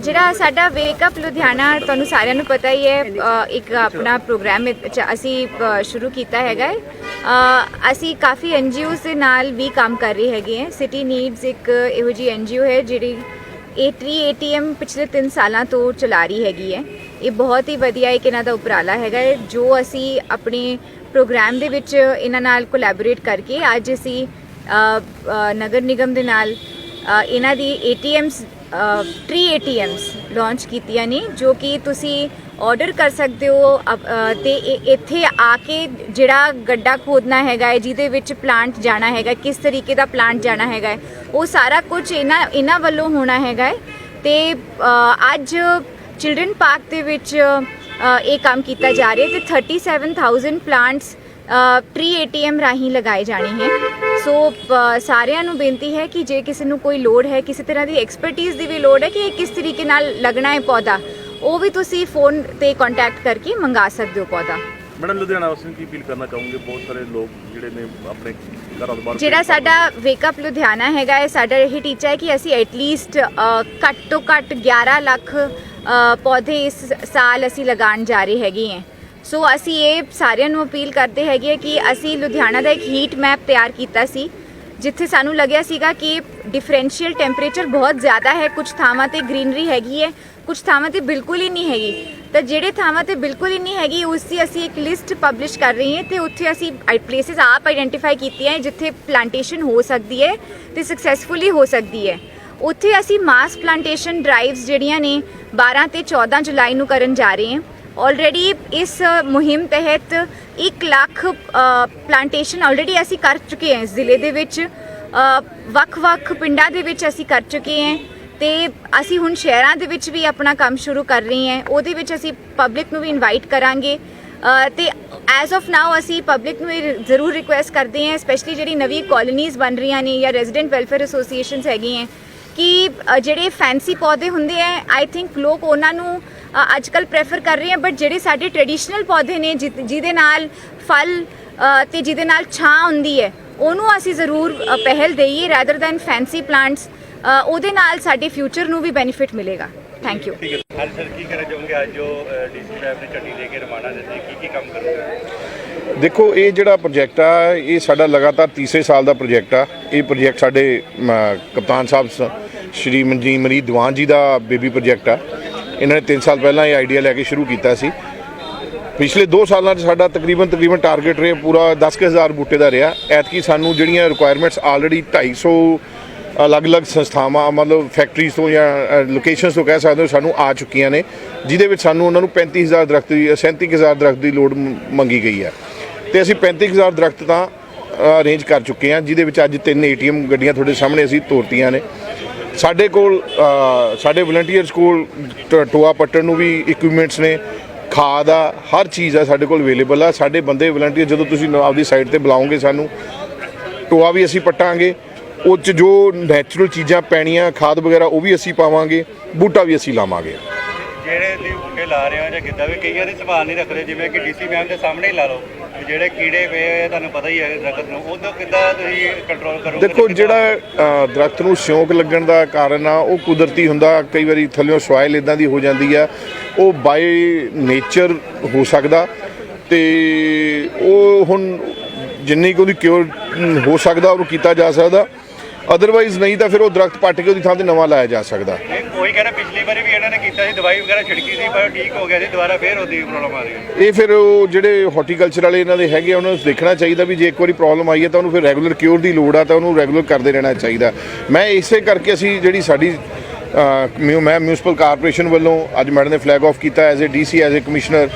ਜਿਹੜਾ ਸਾਡਾ ਵੇਕ ਅਪ ਲੁਧਿਆਣਾ ਤੁਹਾਨੂੰ ਸਾਰਿਆਂ ਨੂੰ ਪਤਾ ਹੀ ਹੈ ਇੱਕ ਆਪਣਾ ਪ੍ਰੋਗਰਾਮ ਵਿੱਚ ਅਸੀਂ ਸ਼ੁਰੂ ਕੀਤਾ ਹੈਗਾ ਹੈ। ਅਸੀਂ ਕਾਫੀ ਐਨਜੀਓਜ਼ ਦੇ ਨਾਲ ਵੀ ਕੰਮ ਕਰ ਰਹੇ ਹੈਗੇ ਹੈ। ਸਿਟੀ ਨੀਡਸ ਇੱਕ ਇਹੋ ਜਿਹੀ ਐਨਜੀਓ ਹੈ, ਜਿਹੜੀ ਇਹ 3 ਏਟੀਐਮ ਪਿਛਲੇ 3 ਸਾਲਾਂ ਤੋਂ ਚਲਾ ਰਹੀ ਹੈਗੀ ਹੈ। ਇਹ ਬਹੁਤ ਹੀ ਵਧੀਆ ਇੱਕ ਇਹਨਾਂ ਦਾ ਉਪਰਾਲਾ ਹੈਗਾ ਹੈ, ਜੋ ਅਸੀਂ ਆਪਣੇ ਪ੍ਰੋਗਰਾਮ ਦੇ ਵਿੱਚ ਇਹਨਾਂ ਨਾਲ ਕੋਲੈਬੋਰੇਟ ਕਰਕੇ ਅੱਜ ਅਸੀਂ ਨਗਰ ਨਿਗਮ ਦੇ ਨਾਲ ਇਹਨਾਂ ਦੀ ATMs ਟਰੀ ATMs ਲਾਂਚ ਕੀਤੀਆਂ ਨੇ ਜੋ ਕਿ ਤੁਸੀਂ ਆਰਡਰ ਕਰ ਸਕਦੇ ਹੋ ਅਪ- ਅ, ਤੇ ਇਹ- ਇੱਥੇ ਆ ਕੇ ਜਿਹੜਾ ਗੱਡਾ ਖੋਦਣਾ ਹੈਗਾ ਹੈ ਜਿਹਦੇ ਵਿੱਚ ਪਲਾਂਟ ਜਾਣਾ ਹੈਗਾ ਕਿਸ ਤਰੀਕੇ ਦਾ ਪਲਾਂਟ ਜਾਣਾ ਹੈਗਾ ਹੈ, ਉਹ ਸਾਰਾ ਕੁਝ ਇਹਨਾਂ ਇਹਨਾਂ ਵੱਲੋਂ ਹੋਣਾ ਹੈਗਾ ਹੈ। ਤੇ ਅੱਜ ਚਿਲਡਰਨ ਪਾਰਕ ਦੇ ਵਿੱਚ ਇਹ ਕੰਮ ਕੀਤਾ ਜਾ ਰਿਹਾ ਹੈ ਤੇ 37000 ਪਲਾਂਟਸ ਟਰੀ ਏਟੀਐਮ ਰਾਹੀਂ ਲਗਾਏ ਜਾਣੇ ਹੈ। ਸੋ ਸਾਰਿਆਂ ਨੂੰ ਬੇਨਤੀ ਹੈ ਕਿ ਜੇ ਕਿਸੇ ਨੂੰ ਕੋਈ ਲੋੜ ਹੈ ਕਿਸੇ ਤਰ੍ਹਾਂ ਦੀ ਐਕਸਪਰਟਿਜ਼ ਦੀ ਵੀ ਲੋੜ ਹੈ ਕਿ ਇਹ ਕਿਸ ਤਰੀਕੇ ਨਾਲ ਲੱਗਣਾ ਹੈ ਪੌਦਾ ਉਹ ਵੀ ਤੁਸੀਂ ਫੋਨ ਤੇ ਕੰਟੈਕਟ ਕਰਕੇ ਮੰਗਾ ਸਕਦੇ ਹੋ ਪੌਦਾ। ਮੈਡਮ ਲੁਧਿਆਣਾ ਵਾਸੀਆਂ ਨੂੰ ਕੀ ਅਪੀਲ ਕਰਨਾ ਚਾਹੋਗੇ? ਬਹੁਤ ਸਾਰੇ ਲੋਕ ਜਿਹੜੇ ਨੇ ਆਪਣੇ ਘਰਾਂ ਤੋਂ ਬਾਹਰ ਜਿਹੜਾ ਸਾਡਾ ਵੇਕ ਅਪ ਲੁਧਿਆਣਾ ਹੈਗਾ ਹੈ ਸਾਡਾ ਇਹ ਟੀਚਾ ਹੈ ਕਿ ਅਸੀਂ ਐਟਲੀਸਟ ਘੱਟ ਤੋਂ ਘੱਟ 11 ਲੱਖ ਪੌਦੇ ਇਸ ਸਾਲ ਅਸੀਂ ਲਗਾਉਣ ਜਾ ਰਹੇ ਹੈਗੇ ਹਾਂ। ਸੋ ਅਸੀਂ ਇਹ ਸਾਰਿਆਂ ਨੂੰ ਅਪੀਲ ਕਰਦੇ ਹੈਗੇ ਹਾਂ ਕਿ ਅਸੀਂ ਲੁਧਿਆਣਾ ਦਾ ਇੱਕ ਹੀਟ ਮੈਪ ਤਿਆਰ ਕੀਤਾ ਸੀ, ਜਿੱਥੇ ਸਾਨੂੰ ਲੱਗਿਆ ਸੀਗਾ ਕਿ ਡਿਫਰੈਂਸ਼ੀਅਲ ਟੈਂਪਰੇਚਰ ਬਹੁਤ ਜ਼ਿਆਦਾ ਹੈ ਕੁਝ ਥਾਵਾਂ ਤੇ ਗ੍ਰੀਨਰੀ ਹੈਗੀ ਹੈ ਕੁਝ ਥਾਵਾਂ ਤੇ ਬਿਲਕੁਲ ਹੀ ਨਹੀਂ ਹੈਗੀ। ਤਾਂ ਜਿਹੜੇ ਥਾਵਾਂ ਤੇ ਬਿਲਕੁਲ ਹੀ ਨਹੀਂ ਹੈਗੀ, ਉਸ ਦੀ ਅਸੀਂ ਇੱਕ ਲਿਸਟ ਪਬਲਿਸ਼ ਕਰ ਰਹੀ ਹੈ ਤੇ ਉੱਥੇ ਅਸੀਂ ਪਲੇਸਿਸ ਆਪ ਆਈਡੈਂਟੀਫਾਈ ਕੀਤੀਆਂ ਜਿੱਥੇ ਪਲਾਂਟੇਸ਼ਨ ਹੋ ਸਕਦੀ ਹੈ ਤੇ ਸਕਸੈਸਫੁਲੀ ਹੋ ਸਕਦੀ ਹੈ। ਉੱਥੇ ਅਸੀਂ ਮਾਸ ਪਲਾਂਟੇਸ਼ਨ ਡਰਾਈਵਸ ਜਿਹੜੀਆਂ ਨੇ 12 ਤੇ 14 ਜੁਲਾਈ ਨੂੰ ਕਰਨ ਜਾ ਰਹੇ ਹਾਂ। ਆਲਰੇਡੀ ਇਸ ਮੁਹਿੰਮ ਤਹਿਤ 1 ਲੱਖ ਪਲਾਂਟੇਸ਼ਨ ਆਲਰੇਡੀ ਅਸੀਂ ਕਰ ਚੁੱਕੇ ਹਾਂ ਇਸ ਜ਼ਿਲ੍ਹੇ ਦੇ ਵਿੱਚ। ਵੱਖ-ਵੱਖ ਪਿੰਡਾਂ ਦੇ ਵਿੱਚ ਅਸੀਂ ਕਰ ਚੁੱਕੇ ਹਾਂ ਤੇ ਅਸੀਂ ਹੁਣ ਸ਼ਹਿਰਾਂ ਦੇ ਵਿੱਚ ਵੀ ਆਪਣਾ ਕੰਮ ਸ਼ੁਰੂ ਕਰ ਰਹੇ ਹਾਂ। ਉਹਦੇ ਵਿੱਚ ਅਸੀਂ ਪਬਲਿਕ ਨੂੰ ਵੀ ਇਨਵਾਈਟ ਕਰਾਂਗੇ। ਅ, ਤੇ ਐਜ਼ ਆਫ ਨਾਓ ਅਸੀਂ ਪਬਲਿਕ ਨੂੰ ਇਹ ਜ਼ਰੂਰ ਰਿਕੁਐਸਟ ਕਰਦੇ ਹਾਂ ਸਪੈਸ਼ਲੀ ਜਿਹੜੀ ਨਵੀਂ ਕਾਲੋਨੀਜ਼ ਬਣ ਰਹੀਆਂ ਨੇ ਜਾਂ ਰੈਜ਼ੀਡੈਂਟ ਵੈਲਫੇਅਰ ਐਸੋਸੀਏਸ਼ਨਸ ਹੈਗੀਆਂ ਕਿ ਅ, ਜਿਹੜੇ ਫੈਂਸੀ ਪੌਦੇ ਹੁੰਦੇ ਆ ਆਈ ਥਿੰਕ ਲੋਕ ਉਹਨਾਂ ਨੂੰ ਅ, ਅੱਜ ਕੱਲ ਪ੍ਰੈਫਰ ਕਰ ਰਹੇ ਆ ਬਟ ਜਿਹੜੇ ਸਾਡੇ ਟ੍ਰੈਡੀਸ਼ਨਲ ਪੌਦੇ ਨੇ ਜਿ ਜਿਹਦੇ ਨਾਲ ਫਲ ਅ, ਤੇ ਜਿਹਦੇ ਨਾਲ ਛਾਂ ਹੁੰਦੀ ਹੈ ਉਹਨੂੰ ਅਸੀਂ ਜ਼ਰੂਰ ਅ, ਪਹਿਲ ਦੇਈਏ ਰੈਦਰ ਦੈਨ ਫੈਂਸੀ ਪਲਾਂਟਸ ਉਹਦੇ ਨਾਲ ਸਾਡੇ ਫਿਊਚਰ ਨੂੰ ਵੀ ਬੈਨੀਫਿਟ ਮਿਲੇਗਾ। ਥੈਂਕ ਯੂ ਅੱਜ ਸਰ ਕੀ ਕਹਿਣਾ ਚਾਹੋਗੇ? ਅੱਜ ਜੋ ਡੀਸੀ ਸਾਹਿਬ ਨੇ ਝੰਡੀ ਦੇ ਕੇ ਰਵਾਨਾ ਦਿੱਤੀ ਕੀ ਕੀ ਕੰਮ ਕਰੋਗੇ ਦੇਖੋ, ਇਹ ਜਿਹੜਾ ਪ੍ਰੋਜੈਕਟ ਆ, ਇਹ ਸਾਡਾ ਲਗਾਤਾਰ ਤੀਸਰੇ ਸਾਲ ਦਾ ਪ੍ਰੋਜੈਕਟ ਆ। ਇਹ ਪ੍ਰੋਜੈਕਟ ਸਾਡੇ ਕਪਤਾਨ ਸਾਹਿਬ ਸ- ਸ਼੍ਰੀ ਮਨਜੀਤ ਮਰੀ ਦੀਵਾਨ ਜੀ ਦਾ ਬੇਬੀ ਪ੍ਰੋਜੈਕਟ ਆ। ਇਹਨਾਂ ਨੇ 3 ਸਾਲ ਪਹਿਲਾਂ ਇਹ ਆਈਡੀਆ ਲੈ ਕੇ ਸ਼ੁਰੂ ਕੀਤਾ ਸੀ। ਪਿਛਲੇ 2 ਸਾਲਾਂ 'ਚ ਸਾਡਾ ਤਕਰੀਬਨ ਤਕਰੀਬਨ ਟਾਰਗੇਟ ਰਿਹਾ, ਪੂਰਾ 10000 ਬੂਟੇ ਦਾ ਰਿਹਾ। ਐਤਕੀ ਸਾਨੂੰ ਜਿਹੜੀਆਂ ਰਿਕੁਆਇਰਮੈਂਟਸ ਆਲਰੇਡੀ 250 ਅਲੱਗ-ਅਲੱਗ ਸੰਸਥਾਵਾਂ, ਮਤਲਬ ਫੈਕਟਰੀਜ਼ ਤੋਂ ਜਾਂ ਲੋਕੇਸ਼ਨਸ ਤੋਂ ਕਹਿ ਸਕਦੇ ਹੋ, ਸਾਨੂੰ ਆ ਚੁੱਕੀਆਂ ਨੇ, ਜਿਹਦੇ ਵਿੱਚ ਸਾਨੂੰ ਉਹਨਾਂ ਨੂੰ 35000 ਦਰਖਤ ਦੀ 37000 ਦਰਖਤ ਦੀ ਲੋੜ ਮੰਗੀ ਗਈ ਹੈ। ਤੇ ਅਸੀਂ 35000 ਦਰਖਤ ਤਾਂ ਅਰੇਂਜ ਕਰ ਚੁੱਕੇ ਹਾਂ, ਜਿਹਦੇ ਵਿੱਚ ਅੱਜ ਤਿੰਨ ਏਟੀਐਮ ਗੱਡੀਆਂ ਤੁਹਾਡੇ ਸਾਹਮਣੇ ਅਸੀਂ ਤੋਰਤੀਆਂ ਨੇ। ਸਾਡੇ ਕੋਲ ਸਾਡੇ ਵਲੰਟੀਅਰਸ ਕੋਲ ਟ- ਟੋਆ ਪੱਟਣ ਨੂੰ ਵੀ ਇਕਵਿਪਮੈਂਟਸ ਨੇ, ਖਾਦ ਆ, ਹਰ ਚੀਜ਼ ਆ ਸਾਡੇ ਕੋਲ ਅਵੇਲੇਬਲ ਆ। ਸਾਡੇ ਬੰਦੇ ਵਲੰਟੀਅਰ ਜਦੋਂ ਤੁਸੀਂ ਆਪਦੀ ਸਾਈਟ ਤੇ ਬੁਲਾਓਗੇ ਸਾਨੂੰ, ਟੋਆ ਵੀ ਅਸੀਂ ਪੱਟਾਂਗੇ। ਉਹ 'ਚ ਜੋ ਨੈਚੁਰਲ ਚੀਜ਼ਾਂ ਪੈਣੀਆਂ, ਖਾਦ ਵਗੈਰਾ ਉਹ ਵੀ ਅਸੀਂ ਪਾਵਾਂਗੇ, ਬੂਟਾ ਵੀ ਅਸੀਂ ਲਾਵਾਂਗੇ। ਜਿਹੜੇ ਤੁਸੀਂ ਬੂਟੇ ਲਾ ਰਹੇ ਹੋ ਜਾਂ ਕਿੱਦਾਂ ਵੀ ਕਈਆਂ ਦੀ ਸੰਭਾਲ ਨਹੀਂ ਰੱਖਦੇ ਜਿਵੇਂ ਕਿ ਡੀਸੀ ਮੈਮ ਦੇ ਸਾਹਮਣੇ ਹੀ ਲਾ ਲਓ। ਵੀ ਜਿਹੜੇ ਕੀੜੇ ਪਏ ਆ, ਤੁਹਾਨੂੰ ਪਤਾ ਹੀ ਹੈ ਦਰਖਤ ਨੂੰ। ਉਹ ਤੋਂ ਕਿੱਦਾਂ ਤੁਸੀਂ ਕੰਟਰੋਲ ਕਰੋਗੇ ਤੇ ਦੇਖੋ ਕਿੱਦਾਂ- ਜਿਹੜਾ ਅ, ਦਰਖਤ ਨੂੰ ਸਿਉਂਕ ਲੱਗਣ ਦਾ ਕਾਰਨ ਆ ਉਹ ਕੁਦਰਤੀ ਹੁੰਦਾ। ਕਈ ਵਾਰੀ ਥੱਲਿਓਂ ਸੋਇਲ ਇਦਾਂ ਦੀ ਹੋ ਜਾਂਦੀ ਆ। ਉਹ ਬਾਈ ਨੇਚਰ ਹੋ ਸਕਦਾ। ਤੇ ਉਹ ਹੁਣ ਜਿੰਨੀ ਕੁ ਉਹਦੀ ਕਿਉਰ ਹੋ ਸਕਦਾ ਉਹਨੂੰ ਕੀਤਾ ਜਾ ਸਕਦਾ। ਅਦਰਵਾਈਜ਼ ਨਹੀਂ ਤਾਂ ਫਿਰ ਉਹ ਦਰਖਤ ਪੱਟ ਕੇ ਉਹਦੀ ਥਾਂ ਤੇ ਨਵਾਂ ਲਾਇਆ ਜਾ ਸਕਦਾ। ਕੋਈ ਕਹਿੰਦਾ ਪਿਛਲੀ ਵਾਰੀ ਵੀ ਇਹਨਾਂ ਨੇ ਕੀਤਾ ਸੀ ਦਵਾਈ ਵਗੈਰਾ ਛਿੜਕੀ ਸੀ ਪਰ ਠੀਕ ਹੋ ਗਿਆ ਸੀ ਦੁਬਾਰਾ ਫੇਰ ਉਹਦੀ ਪ੍ਰੋਬਲਮ ਆ ਰਹੀ ਹੈ। ਇਹ ਫਿਰ ਉਹ ਜਿਹੜੇ ਹਾਰਟੀਕਲਚਰ ਵਾਲੇ ਇਹਨਾਂ ਦੇ ਹੈਗੇ ਆ, ਉਹਨਾਂ ਨੂੰ ਦੇਖਣਾ ਚਾਹੀਦਾ ਵੀ ਜੇ ਇੱਕ ਵਾਰੀ ਪ੍ਰੋਬਲਮ ਆਈ ਹੈ ਤਾਂ ਉਹਨੂੰ ਫਿਰ ਰੈਗੂਲਰ ਕਿਉਰ ਦੀ ਲੋੜ ਆ ਤਾਂ ਉਹਨੂੰ ਰੈਗੂਲਰ ਕਰਦੇ ਰਹਿਣਾ ਚਾਹੀਦਾ। ਮੈਂ ਇਸੇ ਕਰਕੇ ਅਸੀਂ ਜਿਹੜੀ ਸਾਡੀ ਅਹ, ਮਿਊ- ਮੈਂ ਮਿਊਨਿਸਪਲ ਕਾਰਪੋਰੇਸ਼ਨ ਵੱਲੋਂ ਅੱਜ ਮੈਡਮ ਨੇ ਫਲੈਗ ਆਫ ਕੀਤਾ as a DC as a commissioner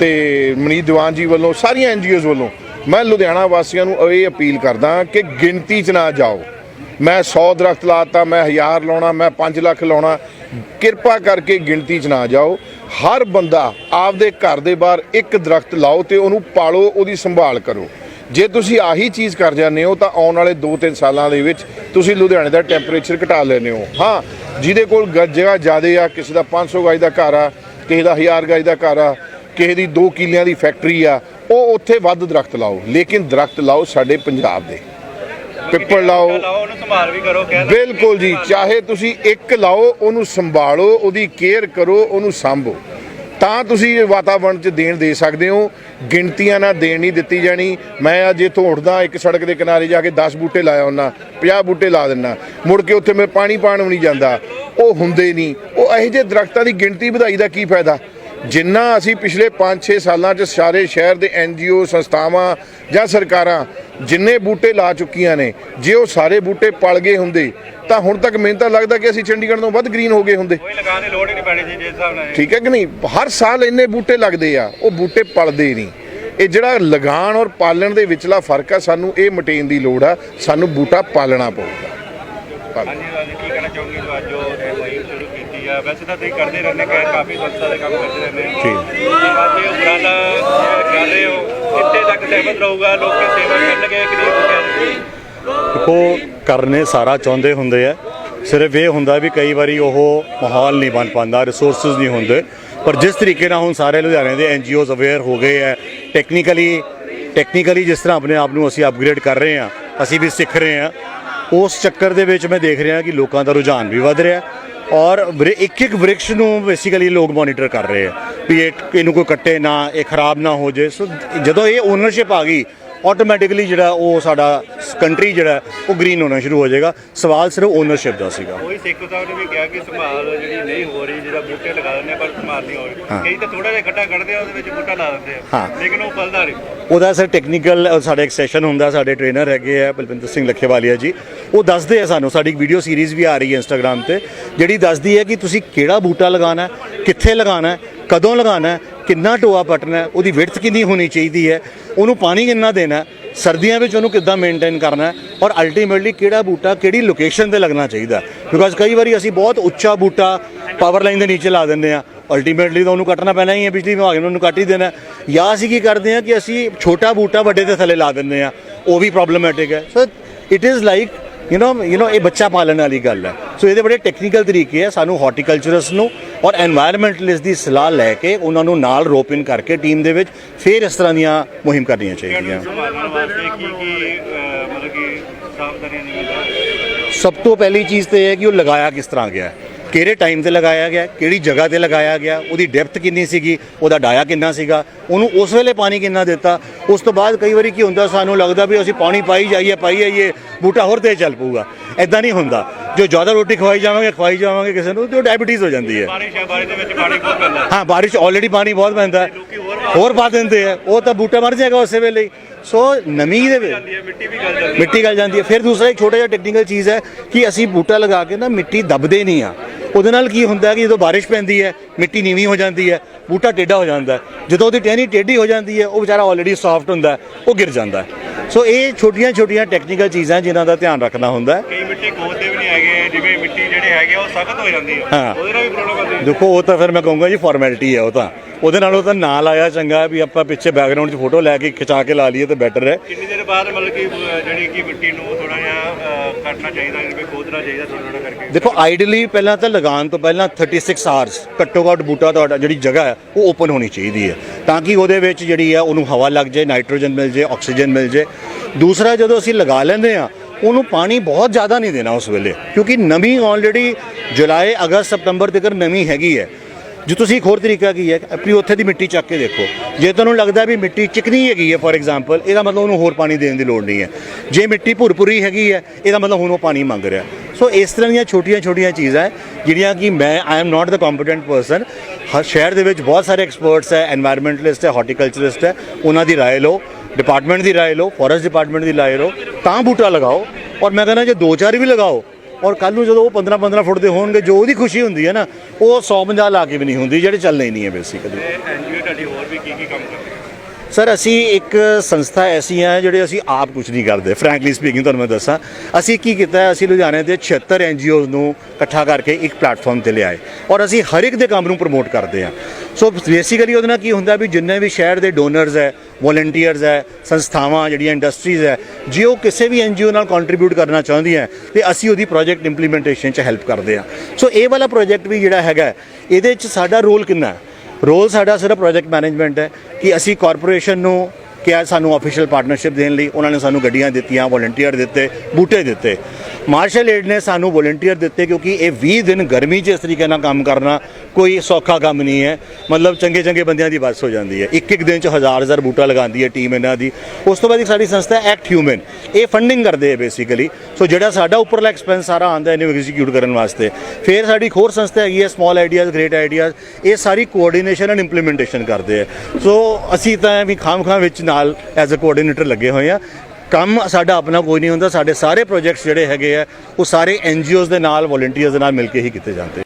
ਤੇ ਮਨੀਤ ਦੀਵਾਨ ਜੀ ਵੱਲੋਂ ਸਾਰੀਆਂ ਐਨਜੀਓਜ਼ ਵੱਲੋਂ ਮੈਂ ਲੁਧਿਆਣਾ ਵਾਸੀਆਂ ਨੂੰ ਇਹ ਅਪੀਲ ਕਰਦਾ ਕਿ ਗਿਣਤੀ 'ਚ ਨਾ ਜਾਓ। ਮੈਂ 100 ਦਰਖਤ ਲਾਤਾ, ਮੈਂ 1000 ਲਾਉਣਾ, ਮੈਂ 5 ਲੱਖ ਲਾਉਣਾ। ਕਿਰਪਾ ਕਰਕੇ ਗਿਣਤੀ 'ਚ ਨਾ ਜਾਓ। ਹਰ ਬੰਦਾ ਆਪਦੇ ਘਰ ਦੇ ਬਾਹਰ ਇੱਕ ਦਰਖਤ ਲਾਓ ਤੇ ਉਹਨੂੰ ਪਾਲੋ, ਉਹਦੀ ਸੰਭਾਲ ਕਰੋ। ਜੇ ਤੁਸੀਂ ਆਹੀ ਚੀਜ਼ ਕਰ ਜਾਂਦੇ ਹੋ, ਤਾਂ ਆਉਣ ਵਾਲੇ 2-3 ਸਾਲਾਂ ਦੇ ਵਿੱਚ ਤੁਸੀਂ ਲੁਧਿਆਣੇ ਦਾ ਟੈਂਪਰੇਚਰ ਘਟਾ ਲੈਂਦੇ ਹੋ। ਹਾਂ, ਜਿਹਦੇ ਕੋਲ ਗ- ਜਗ੍ਹਾ ਜ਼ਿਆਦੇ ਆ, ਕਿਸੇ ਦਾ 500 ਗਜ ਦਾ ਘਰ ਆ, ਕਿਸੇ ਦਾ 1000 ਗਜ ਦਾ ਘਰ ਆ, ਕਿਸੇ ਦੀ 2 ਕਿੱਲਿਆਂ ਦੀ ਫੈਕਟਰੀ ਆ, ਉਹ ਉੱਥੇ ਵੱਧ ਦਰਖਤ ਲਾਓ। ਲੇਕਿਨ ਦਰਖਤ ਲਾਓ ਸਾਡੇ ਪੰਜਾਬ ਦੇ। ਪਿੱਪਲ ਲਾਓ। ਉਹਨੂੰ ਸੰਭਾਲ ਵੀ ਕਰੋ ਕਹਿੰਦੇ ਬਿਲਕੁਲ ਜੀ ਚਾਹੇ ਤੁਸੀਂ ਇੱਕ ਲਾਓ ਉਹਨੂੰ ਸੰਭਾਲੋ ਉਹਦੀ ਕੇਅਰ ਕਰੋ ਉਹਨੂੰ ਸਾਂਭੋ। ਤਾਂ ਤੁਸੀਂ ਵਾਤਾਵਰਣ 'ਚ ਦੇਣ ਦੇ ਸਕਦੇ ਹੋ। ਗਿਣਤੀਆਂ ਨਾਲ ਦੇਣ ਨਹੀਂ ਦਿੱਤੀ ਜਾਣੀ। ਮੈਂ ਅੱਜ ਇੱਥੋਂ ਉੱਠਦਾ ਇੱਕ ਸੜਕ ਦੇ ਕਿਨਾਰੇ ਜਾ ਕੇ 10 ਬੂਟੇ ਲਾਇਆ ਉਹਨਾਂ 50 ਬੂਟੇ ਲਾ ਦਿੰਨਾ ਮੁੜ ਕੇ ਉੱਥੇ ਮੈਂ ਪਾਣੀ ਪਾਣ ਵੀ ਨਹੀਂ ਜਾਂਦਾ। ਉਹ ਹੁੰਦੇ ਨਹੀਂ। ਉਹ ਇਹੋ ਜਿਹੇ ਦਰਖਤਾਂ ਦੀ ਗਿਣਤੀ ਵਧਾਈ ਦਾ ਕੀ ਫਾਇਦਾ? ਜਿੰਨਾ ਅਸੀਂ ਪਿਛਲੇ 5-6 ਸਾਲਾਂ 'ਚ ਸਾਰੇ ਸ਼ਹਿਰ ਦੇ ਐਨਜੀਓ ਸੰਸਥਾਵਾਂ ਜਾਂ ਸਰਕਾਰਾਂ ਜਿੰਨੇ ਬੂਟੇ ਲਾ ਚੁੱਕੀਆਂ ਨੇ ਜੇ ਉਹ ਸਾਰੇ ਬੂਟੇ ਪਲ ਗਏ ਹੁੰਦੇ ਤਾਂ ਹੁਣ ਤੱਕ ਮੈਨੂੰ ਤਾਂ ਲੱਗਦਾ ਕਿ ਅਸੀਂ ਚੰਡੀਗੜ੍ਹ ਤੋਂ ਵੱਧ ਗ੍ਰੀਨ ਹੋ ਗਏ ਹੁੰਦੇ। ਕੋਈ ਲਗਾਉਣ ਦੀ ਲੋੜ ਹੀ ਨਹੀਂ ਪੈਣੀ ਸੀ ਜਿਸ ਹਿਸਾਬ ਨਾਲ। ਠੀਕ ਹੈ ਕਿ ਨਹੀਂ? ਹਰ ਸਾਲ ਇੰਨੇ ਬੂਟੇ ਲੱਗਦੇ ਆ ਉਹ ਬੂਟੇ ਪਲਦੇ ਨਹੀਂ। ਇਹ ਜਿਹੜਾ ਲਗਾਨ ਔਰ ਪਾਲਣ ਦੇ ਵਿਚਲਾ ਫ਼ਰਕ ਆ ਸਾਨੂੰ ਇਹ ਮਟੇਨ ਦੀ ਲੋੜ ਆ ਸਾਨੂੰ ਬੂਟਾ ਪਾਲਣਾ ਪਊਗਾ। ਹਾਂਜੀ ਹਾਂਜੀ ਕੀ ਕਹਿਣਾ ਚਾਹੋਗੇ? ਜੋ ਵੈਸੇ ਤਾਂ ਤੁਸੀਂ ਕਰਦੇ ਰਹਿੰਦੇ ਕਿ ਕਾਫੀ ਸੰਸਥਾ ਦੇ ਕੰਮ ਕਰਦੇ ਰਹਿੰਦੇ ਜੀ। ਅੱਜ ਇਹ ਉਪਰਾਲਾ ਕਰ ਰਹੇ ਹੋ ਕਿੱਥੇ ਤੱਕ ਸਹਿਮਤ ਰਹੂਗਾ ਲੋਕੀ ਸੇਵਾ ਕਰਨਗੇ ਕਿ ਨਹੀਂ ਦੀ ਦੇਖੋ ਕਰਨੇ ਸਾਰਾ ਚਾਹੁੰਦੇ ਹੁੰਦੇ ਆ। ਸਿਰਫ ਇਹ ਹੁੰਦਾ ਵੀ ਕਈ ਵਾਰੀ ਉਹ ਮਾਹੌਲ ਨਹੀਂ ਬਣ ਪਾਉਂਦਾ ਰਿਸੋਰਸਸ ਨਹੀਂ ਹੁੰਦੇ। ਪਰ ਜਿਸ ਤਰੀਕੇ ਨਾਲ ਹੁਣ ਸਾਰੇ ਲੁਧਿਆਣੇ ਦੇ ਐਨਜੀਓਜ਼ ਅਵੇਅਰ ਹੋ ਗਏ ਆ ਟੈਕਨੀਕਲੀ ਟੈਕਨੀਕਲੀ ਜਿਸ ਤਰ੍ਹਾਂ ਆਪਣੇ ਆਪ ਨੂੰ ਅਸੀਂ ਅਪਗ੍ਰੇਡ ਕਰ ਰਹੇ ਆ ਅਸੀਂ ਵੀ ਸਿੱਖ ਰਹੇ ਆ ਉਸ ਚੱਕਰ ਦੇ ਵਿੱਚ ਮੈਂ ਦੇਖ ਰਿਹਾ ਕਿ ਲੋਕਾਂ ਦਾ ਰੁਝਾਨ ਵੀ ਵਧ ਰਿਹਾ। ਔਰ ਇੱਕ ਇੱਕ ਵ੍ਰਿਕਸ਼ ਨੂੰ ਬੇਸਿਕਲੀ ਲੋਕ ਮੋਨੀਟਰ ਕਰ ਰਹੇ ਆ ਵੀ ਇਹ ਇਹਨੂੰ ਕੋਈ ਕੱਟੇ ਨਾ ਇਹ ਖਰਾਬ ਨਾ ਹੋ ਜੇ। ਸੋ ਜਦੋਂ ਇਹ ਓਨਰਸ਼ਿਪ ਆ ਗਈ ਆਟੋਮੈਟਿਕਲੀ ਜਿਹੜਾ ਉਹ ਸਾਡਾ ਕੰਟਰੀ ਜਿਹੜਾ ਉਹ ਗ੍ਰੀਨ ਹੋਣਾ ਸ਼ੁਰੂ ਹੋ ਜਾਏਗਾ। ਸਵਾਲ ਸਿਰਫ ਓਨਰਸ਼ਿਪ ਦਾ ਸੀਗਾ। ਉਹੀ ਸਿੱਖ ਸਾਹਿਬ ਨੇ ਵੀ ਕਿਹਾ ਕਿ ਸੰਭਾਲ ਜਿਹੜੀ ਨਹੀਂ ਹੋ ਰਹੀ ਜਿਹੜਾ ਬੂਟੇ ਲਗਾ ਦਿੰਦੇ ਆ ਪਰ ਸੰਭਾਲ ਨਹੀਂ ਹੋ ਰਹੀ। ਕਈ ਤਾਂ ਥੋੜਾ ਜਿਹਾ ਗੱਟਾ ਕੱਢਦੇ ਆ ਉਹਦੇ ਵਿੱਚ ਬੂਟਾ ਲਾ ਦਿੰਦੇ ਆ। ਲੇਕਿਨ ਉਹ ਫਲਦਾ ਨਹੀਂ। ਉਹਦਾ ਸਰ ਟੈਕਨੀਕਲ ਸਾਡਾ ਇੱਕ ਸੈਸ਼ਨ ਹੁੰਦਾ, ਸਾਡੇ ਟ੍ਰੇਨਰ ਹੈਗੇ ਆ, ਬਲਵਿੰਦਰ ਸਿੰਘ ਲੱਖੇਵਾਲੀਆ ਜੀ। ਉਹ ਦੱਸਦੇ ਆ ਸਾਨੂੰ, ਸਾਡੀ ਇੱਕ ਵੀਡੀਓ ਸੀਰੀਜ਼ ਵੀ ਆ ਰਹੀ ਹੈ ਇੰਸਟਾਗ੍ਰam ਤੇ, ਜਿਹੜੀ ਦੱਸਦੀ ਹੈ ਕਿ ਤੁਸੀਂ ਕਿਹੜਾ ਬੂਟਾ ਲਗਾਉਣਾ ਕਿੱਥੇ ਲਗਾਉਣਾ ਕਦੋਂ ਲਗਾਉਣਾ ਕਿੰਨਾ ਟੋਆ ਪਟਣਾ ਉਹਦੀ ਵਿਡਥ ਕਿੰਨੀ ਹੋਣੀ ਚਾਹੀਦੀ ਹੈ, ਉਹਨੂੰ ਪਾਣੀ ਕਿੰਨਾ ਦੇਣਾ ਸਰਦੀਆਂ ਵਿੱਚ ਉਹਨੂੰ ਕਿੱਦਾਂ ਮੇਨਟੇਨ ਕਰਨਾ ਔਰ ਅਲਟੀਮੇਟਲੀ ਕਿਹੜਾ ਬੂਟਾ ਕਿਹੜੀ ਲੋਕੇਸ਼ਨ ਤੇ ਲੱਗਣਾ ਚਾਹੀਦਾ ਬਿਕਾਜ਼ ਕਈ ਵਾਰੀ ਅਸੀਂ ਬਹੁਤ ਉੱਚਾ ਬੂਟਾ ਪਾਵਰ ਲਾਈਨ ਦੇ ਨੀਚੇ ਲਾ ਦਿੰਦੇ ਆ। ਅਲਟੀਮੇਟਲੀ ਤਾਂ ਉਹਨੂੰ ਕੱਟਣਾ ਪੈਣਾ ਹੀ ਹੈ ਬਿਜਲੀ ਵਿਭਾਗ ਨੂੰ ਉਹਨੂੰ ਕੱਟ ਹੀ ਦੇਣਾ। ਜਾਂ ਅਸੀਂ ਕੀ ਕਰਦੇ ਆ ਕਿ ਅਸੀਂ ਛੋਟਾ ਬੂਟਾ ਵੱਡੇ ਦੇ ਥੱਲੇ ਲਾ ਦਿੰਦੇ ਆ ਉਹ ਵੀ ਪ੍ਰੋਬਲਮੈਟਿਕ ਹੈ। So it is like you know you know ਇਹ ਬੱਚਾ ਪਾਲਣ ਵਾਲੀ ਗੱਲ ਹੈ। ਸੋ ਇਹਦੇ ਬੜੇ ਟੈਕਨੀਕਲ ਤਰੀਕੇ ਆ ਸਾਨੂੰ ਹਾਰਟੀਕਲਚਰਸ ਨੂੰ ਔਰ এনवायरमेंटਲਿਸਟ ਦੀ ਸਲਾਹ ਲੈ ਕੇ ਉਹਨਾਂ ਨੂੰ ਨਾਲ ਰੋਪ ਇਨ ਕਰਕੇ ਟੀਮ ਦੇ ਵਿੱਚ ਫੇਰ ਇਸ ਤਰ੍ਹਾਂ ਦੀਆਂ ਮੁਹਿੰਮ ਕਰਨੀਆਂ ਚਾਹੀਦੀਆਂ। ਸਭ ਤੋਂ ਪਹਿਲੀ ਚੀਜ਼ ਤੇ ਇਹ ਹੈ ਕਿ ਉਹ ਲਗਾਇਆ ਕਿਸ ਤਰ੍ਹਾਂ ਗਿਆ ਕਿਹੜੇ ਟਾਈਮ ਤੇ ਲਗਾਇਆ ਗਿਆ ਕਿਹੜੀ ਜਗ੍ਹਾ ਤੇ ਲਗਾਇਆ ਗਿਆ ਉਹਦੀ ਡੈਪਥ ਕਿੰਨੀ ਸੀਗੀ ਉਹਦਾ ਡਾਇਆ ਕਿੰਨਾ ਸੀਗਾ ਉਹਨੂੰ ਉਸ ਵੇਲੇ ਪਾਣੀ ਕਿੰਨਾ ਦਿੱਤਾ ਉਸ ਤੋਂ ਬਾਅਦ ਕਈ ਵਾਰੀ ਕੀ ਹੁੰਦਾ ਸਾਨੂੰ ਲੱਗਦਾ ਵੀ ਅਸੀਂ ਪਾਣੀ ਪਾਈ ਜਾਈਏ ਪਾਈ ਜਾਈਏ ਬੂਟਾ ਹੋਰ ਤੇਜ਼ ਚੱਲ ਪਊਗਾ। ਐਦਾਂ ਨਹੀਂ ਹੁੰਦਾ। ਜੋ ਜ਼ਿਆਦਾ ਰੋਟੀ ਖਵਾਈ ਜਾਵਾਂਗੇ ਖਵਾਈ ਜਾਵਾਂਗੇ ਕਿਸੇ ਨੂੰ ਤੇ ਉਹ ਡਾਇਬੀਟੀਜ਼ ਹੋ ਜਾਂਦੀ ਹੈ। ਬਾਰਿਸ਼ ਹੈ ਬਾਰਿਸ਼ ਦੇ ਵਿੱਚ ਪਾਣੀ ਬਹੁਤ ਪੈਂਦਾ। ਹੈ। ਬਾਰਿਸ਼ ਆਲਰੇਡੀ ਪਾਣੀ ਬਹੁਤ ਪੈਂਦਾ। ਹੋਰ ਪਾ ਦਿੰਦੇ ਆ। ਉਹ ਤਾਂ ਬੂਟਾ ਮਰ ਜਾਏਗਾ ਉਸੇ ਵੇਲੇ ਸੋ ਨਮੀ ਦੇ ਵਿੱਚ ਮਿੱਟੀ ਵੀ ਗਲ ਜਾਂਦੀ ਹੈ। ਮਿੱਟੀ ਗਲ ਜਾਂਦੀ ਹੈ ਫਿਰ ਦੂਸਰਾ ਇੱਕ ਛੋਟਾ ਜਿਹਾ ਟੈਕਨੀਕਲ ਚੀਜ਼ ਹੈ ਕਿ ਅਸੀਂ ਬੂਟਾ ਲਗਾ ਕੇ ਨਾ ਮਿੱਟੀ ਦਬਦੇ ਨਹੀਂ ਆ। ਉਹਦੇ ਨਾਲ ਕੀ ਹੁੰਦਾ ਕਿ ਜਦੋਂ ਬਾਰਿਸ਼ ਪੈਂਦੀ ਹੈ ਮਿੱਟੀ ਨੀਵੀਂ ਹੋ ਜਾਂਦੀ ਹੈ ਬੂਟਾ ਟੇਢਾ ਹੋ ਜਾਂਦਾ ਜਦੋਂ ਉਹਦੀ ਟਹਿਣੀ ਟੇਢੀ ਹੋ ਜਾਂਦੀ ਹੈ ਉਹ ਵਿਚਾਰਾ ਆਲਰੇਡੀ ਸੌਫਟ ਹੁੰਦਾ ਉਹ ਗਿਰ ਜਾਂਦਾ ਸੋ ਇਹ ਛੋਟੀਆਂ ਛੋਟੀਆਂ ਟੈਕਨੀਕਲ ਚੀਜ਼ਾਂ ਜਿਨ੍ਹਾਂ ਦਾ ਧਿਆਨ ਰੱਖਣਾ ਹੁੰਦਾ ਹੈ। ਕਈ ਮਿੱਟੀ ਖੋਦਦੇ ਵੀ ਨਹੀਂ ਹੈਗੇ ਜਿਵੇਂ ਮਿੱਟੀ ਜਿਹੜੇ ਹੈਗੇ ਉਹ ਸਖਤ ਹੋ ਜਾਂਦੀ ਹੈ। ਉਹਦੇ ਨਾਲ ਵੀ ਪ੍ਰੋਬਲਮ ਆਉਂਦੀ ਹੈ ਦੇਖੋ ਉਹ ਤਾਂ ਫਿਰ ਮੈਂ ਕਹੂੰਗਾ ਜੀ ਫਾਰਮੈਲਿਟੀ ਹੈ ਉਹ ਤਾਂ। ਉਹਦੇ ਨਾਲੋਂ ਤਾਂ ਨਾ ਲਾਇਆ ਚੰਗਾ ਵੀ ਆਪਾਂ ਪਿੱਛੇ ਬੈਕਗ੍ਰਾਉਂਡ 'ਚ ਫੋਟੋ ਲੈ ਕੇ ਖਿਚਾ ਕੇ ਲਾ ਲਈਏ ਤਾਂ ਬੈਟਰ ਹੈ। ਕਿੰਨੀ ਦੇਰ ਬਾਅਦ ਮਤਲਬ ਕਿ ਜਿਹੜੀ ਕਿ ਮਿੱਟੀ ਨੂੰ ਥੋੜਾ ਜਿਹਾ ਕੱਟਣਾ ਚਾਹੀਦਾ ਜਿਵੇਂ ਖੋਦਣਾ ਚਾਹੀਦਾ ਥੋੜਾ ਥੋੜਾ ਕਰਕੇ। ਦੇਖੋ ਆਈਡੀਅਲੀ ਪਹਿਲਾਂ ਤਾਂ ਲਗਾਉਣ ਤੋਂ ਪਹਿਲਾਂ 36 ਆਵਰਸ ਘੱਟੋ ਘੱਟ ਬੂਟਾ ਤੁਹਾਡਾ ਜਿਹੜੀ ਜਗ੍ਹਾ ਹੈ ਉਹ ਓਪਨ ਹੋਣੀ ਚਾਹੀਦੀ ਹੈ। ਤਾਂ ਕਿ ਉਹਦੇ ਵਿੱਚ ਜਿਹੜੀ ਹੈ ਉਹਨੂੰ ਹਵਾ ਲੱਗ ਜਾਏ ਨਾਈਟ੍ਰੋਜਨ ਮਿਲ ਜਾਏ ਆਕਸੀਜਨ ਮਿਲ ਜਾਏ। ਦੂਸਰਾ ਜਦੋਂ ਅਸੀਂ ਲਗਾ ਲੈਂਦੇ ਆ ਉਹਨੂੰ ਪਾਣੀ ਬਹੁਤ ਜ਼ਿਆਦਾ ਨਹੀਂ ਦੇਣਾ ਉਸ ਵੇਲੇ ਕਿਉਂਕਿ ਨਮੀ ਆਲਰੇਡੀ ਜੁਲਾਈ ਅਗਸਤ ਸਤੰਬਰ ਤੱਕ ਨਮੀ ਹੈਗੀ ਹੈ। ਜੇ ਤੁਸੀਂ ਇੱਕ ਹੋਰ ਤਰੀਕਾ ਕੀ ਹੈ ਆਪਣੀ ਉੱਥੇ ਦੀ ਮਿੱਟੀ ਚੱਕ ਕੇ ਦੇਖੋ। ਜੇ ਤੁਹਾਨੂੰ ਲੱਗਦਾ ਵੀ ਮਿੱਟੀ ਚਿਕਨੀ ਹੈਗੀ ਹੈ ਫੋਰ ਐਗਜ਼ਾਮਪਲ ਇਹਦਾ ਮਤਲਬ ਉਹਨੂੰ ਹੋਰ ਪਾਣੀ ਦੇਣ ਦੀ ਲੋੜ ਨਹੀਂ ਹੈ। ਜੇ ਮਿੱਟੀ ਭੁਰਪੁਰੀ ਹੈਗੀ ਹੈ, ਇਹਦਾ ਮਤਲਬ ਹੁਣ ਉਹ ਪਾਣੀ ਮੰਗ ਰਿਹਾ। ਸੋ ਇਸ ਤਰ੍ਹਾਂ ਦੀਆਂ ਛੋਟੀਆਂ-ਛੋਟੀਆਂ ਚੀਜ਼ਾਂ ਜਿਹੜੀਆਂ ਕਿ ਮੈਂ I am not the competent person ਹਰ ਸ਼ਹਿਰ ਦੇ ਵਿੱਚ ਬਹੁਤ ਸਾਰੇ ਐਕਸਪਰਟਸ ਹੈ এনवायरमेंटਲਿਸਟ ਹੈ ਹਾਰਟੀਕਲਚਰਿਸਟ ਹੈ, ਉਹਨਾਂ ਦੀ رائے ਲਓ ਡਿਪਾਰਟਮੈਂਟ ਦੀ رائے ਲਓ ਫੋਰੈਸਟ ਡਿਪਾਰਟਮੈਂਟ ਦੀ رائے ਲਓ, ਤਾਂ ਬੂਟਾ ਲਗਾਓ। ਔਰ ਮੈਂ ਕਹਿੰਦਾ, ਜੇ ਦੋ ਚਾਰ ਵੀ ਲਗਾਓ ਔਰ ਕੱਲ ਨੂੰ ਜਦੋਂ ਉਹ 15 15 ਫੁੱਟ ਦੇ ਹੋਣਗੇ ਜੋ ਉਹਦੀ ਖੁਸ਼ੀ ਹੁੰਦੀ ਹੈ ਨਾ ਉਹ 150 ਲਾ ਕੇ ਵੀ ਨਹੀਂ ਹੁੰਦੀ ਜਿਹੜੇ ਚੱਲਣੇ ਨਹੀਂ ਹੈ ਬੇਸਿਕਲੀ ਤੇ ਐਨਜੀਓ ਤੁਹਾਡੀ ਹੋਰ ਵੀ ਕੀ ਕੀ ਕੰਮ ਕਰਦੀ? ਹੈ ਸਰ ਅਸੀਂ ਇੱਕ ਸੰਸਥਾ ਐਸੀ ਹੈ ਜਿਹੜੇ ਅਸੀਂ ਆਪ ਕੁਝ ਨਹੀਂ ਕਰਦੇ ਫ੍ਰੈਂਕਲੀ ਸਪੀਕਿੰਗ ਤੁਹਾਨੂੰ ਮੈਂ ਦੱਸਾਂ। ਅਸੀਂ ਕੀ ਕੀਤਾ ਅਸੀਂ ਲੁਧਿਆਣੇ ਦੇ 76 ਐਨਜੀਓਜ਼ ਨੂੰ ਇਕੱਠਾ ਕਰਕੇ ਇੱਕ ਪਲੇਟਫਾਰਮ ਤੇ ਲਿਆਏ ਔਰ ਅਸੀਂ ਹਰ ਇੱਕ ਦੇ ਕੰਮ ਨੂੰ ਪ੍ਰਮੋਟ ਕਰਦੇ ਹਾਂ। ਸੋ ਬੇਸਿਕਲੀ ਉਹਦੇ ਨਾਲ ਕੀ ਹੁੰਦਾ ਵੀ ਜਿੰਨੇ ਵੀ ਸ਼ਹਿਰ ਦੇ ਡੋਨਰਸ ਹੈ ਵੋਲੰਟੀਅਰਸ ਹੈ, ਸੰਸਥਾਵਾਂ, ਜਿਹੜੀਆਂ ਇੰਡਸਟਰੀਜ਼ ਹੈ, ਜੇ ਉਹ ਕਿਸੇ ਵੀ ਐਨਜੀਓ ਨਾਲ ਕੰਟਰੀਬਿਊਟ ਕਰਨਾ ਚਾਹੁੰਦੀਆਂ, ਤੇ ਅਸੀਂ ਉਹਦੀ ਪ੍ਰੋਜੈਕਟ ਇੰਪਲੀਮੈਂਟੇਸ਼ਨ 'ਚ ਹੈਲਪ ਕਰਦੇ ਹਾਂ। ਸੋ ਇਹ ਵਾਲਾ ਪ੍ਰੋਜੈਕਟ ਵੀ ਜਿਹੜਾ ਹੈਗਾ, ਇਹਦੇ 'ਚ ਸਾਡਾ ਰੋਲ ਕਿੰਨਾ ਹੈ? ਰੋਲ ਸਾਡਾ ਸਿਰਫ ਪ੍ਰੋਜੈਕਟ ਮੈਨੇਜਮੈਂਟ ਹੈ ਕਿ ਅਸੀਂ ਕਾਰਪੋਰੇਸ਼ਨ ਨੂੰ ਕਿਹਾ ਸਾਨੂੰ ਆਫੀਸ਼ੀਅਲ ਪਾਰਟਨਰਸ਼ਿਪ ਦੇਣ ਲਈ, ਉਹਨਾਂ ਨੇ ਸਾਨੂੰ ਗੱਡੀਆਂ ਦਿੱਤੀਆਂ ਵੋਲੰਟੀਅਰ ਦਿੱਤੇ, ਬੂਟੇ ਦਿੱਤੇ। ਮਾਰਸ਼ਲ ਏਡ ਨੇ ਸਾਨੂੰ ਵੋਲੰਟੀਅਰ ਦਿੱਤੇ ਕਿਉਂਕਿ ਇਹ 20 ਦਿਨ ਗਰਮੀ 'ਚ ਇਸ ਤਰੀਕੇ ਨਾਲ ਕੰਮ ਕਰਨਾ ਕੋਈ ਸੌਖਾ ਕੰਮ ਨਹੀਂ ਹੈ। ਮਤਲਬ ਚੰਗੇ ਚੰਗੇ ਬੰਦਿਆਂ ਦੀ ਬੱਸ ਹੋ ਜਾਂਦੀ ਹੈ। ਇੱਕ ਇੱਕ ਦਿਨ 'ਚ ਹਜ਼ਾਰ ਹਜ਼ਾਰ ਬੂਟਾ ਲਗਾਉਂਦੀ ਹੈ ਟੀਮ ਇਹਨਾਂ ਦੀ। ਉਸ ਤੋਂ ਬਾਅਦ ਇੱਕ ਸਾਡੀ ਸੰਸਥਾ ਐਕਟ ਹਿਊਮਨ ਇਹ ਫੰਡਿੰਗ ਕਰਦੇ ਹੈ ਬੇਸਿਕਲੀ ਸੋ ਜਿਹੜਾ ਸਾਡਾ ਉੱਪਰਲਾ ਐਕਸਪੈਂਸ ਸਾਰਾ ਆਉਂਦਾ ਇਹਨੂੰ ਐਗਜ਼ੀਕਿਊਟ ਕਰਨ ਵਾਸਤੇ। ਫਿਰ ਸਾਡੀ ਇੱਕ ਹੋਰ ਸੰਸਥਾ ਹੈਗੀ ਹੈ ਸਮਾਲ ਆਈਡੀਆਜ਼ ਗ੍ਰੇਟ ਆਈਡੀਆਜ਼ ਇਹ ਸਾਰੀ ਕੋਆਰਡੀਨੇਸ਼ਨ ਐਂਡ ਇੰਪਲੀਮੈਂਟੇਸ਼ਨ ਕਰਦੇ ਹੈ ਸੋ ਅਸੀਂ ਤਾਂ ਵੀ ਖਾਮ-ਖਾਮ ਵਿੱਚ ਨਾਲ ਐਜ਼ ਅ ਕੋਆਰਡੀਨੇਟਰ ਲੱਗੇ ਹੋਏ ਆ। ਕੰਮ ਸਾਡਾ ਆਪਣਾ ਕੋਈ ਨਹੀਂ ਹੁੰਦਾ, ਸਾਡੇ ਸਾਰੇ ਪ੍ਰੋਜੈਕਟਸ ਜਿਹੜੇ ਹੈਗੇ ਆ, ਉਹ ਸਾਰੇ ਐਨਜੀਓਜ਼ ਦੇ ਨਾਲ ਵੋਲੰਟੀਅਰਸ ਦੇ ਨਾਲ ਮਿਲ ਕੇ ਹੀ ਕੀਤੇ ਜਾਂਦੇ